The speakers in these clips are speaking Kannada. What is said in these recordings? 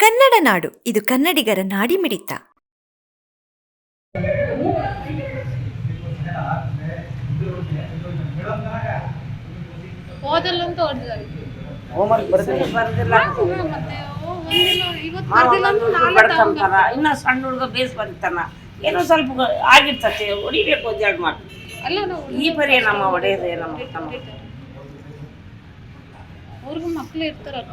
ಕನ್ನಡ ನಾಡು ಇದು ಕನ್ನಡಿಗರ ಓದಲ್ಲಂತೂ ಅಂದ್ರೆ ಬಂದು ಇನ್ನ ಸಣ್ಣ ಹುಡುಗ ಬೇಸ್ ಬರೀತಾನ ಏನೋ ಸ್ವಲ್ಪ ಆಗಿರ್ತತೆ ಹೊಡಿಬೇಕು ಒಂದೆರಡು ಮಾತು ಅಲ್ಲ ಈ ಪರಿ ನಮ್ಮ ಒಡೆಯದೇ ನಮ್ಮ ಅವ್ರಿಗೂ ಮಕ್ಳು ಇರ್ತಾರಲ್ಲ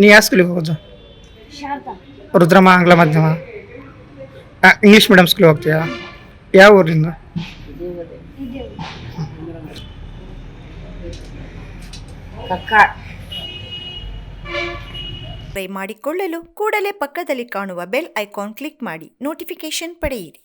ನೀ ಯಾವ ಸ್ಕೂಲಿಗೆ ಹೋಗೋದು? ಶಾರದಾ. ರುದ್ರಮ್ಮ ಆಂಗ್ಲ ಮಾಧ್ಯಮ. ಇಂಗ್ಲೀಷ್ ಮೀಡಿಯಮ್ ಸ್ಕೂಲಿಗೆ ಹೋಗ್ತೀಯಾ? ಯಾವ ಊರಿಂದ? ಟ್ರೈ ಮಾಡಿಕೊಳ್ಳಲು ಕೂಡಲೇ ಪಕ್ಕದಲ್ಲಿ ಕಾಣುವ ಬೆಲ್ ಐಕಾನ್ ಕ್ಲಿಕ್ ಮಾಡಿ ನೋಟಿಫಿಕೇಶನ್ ಪಡೆಯಿರಿ.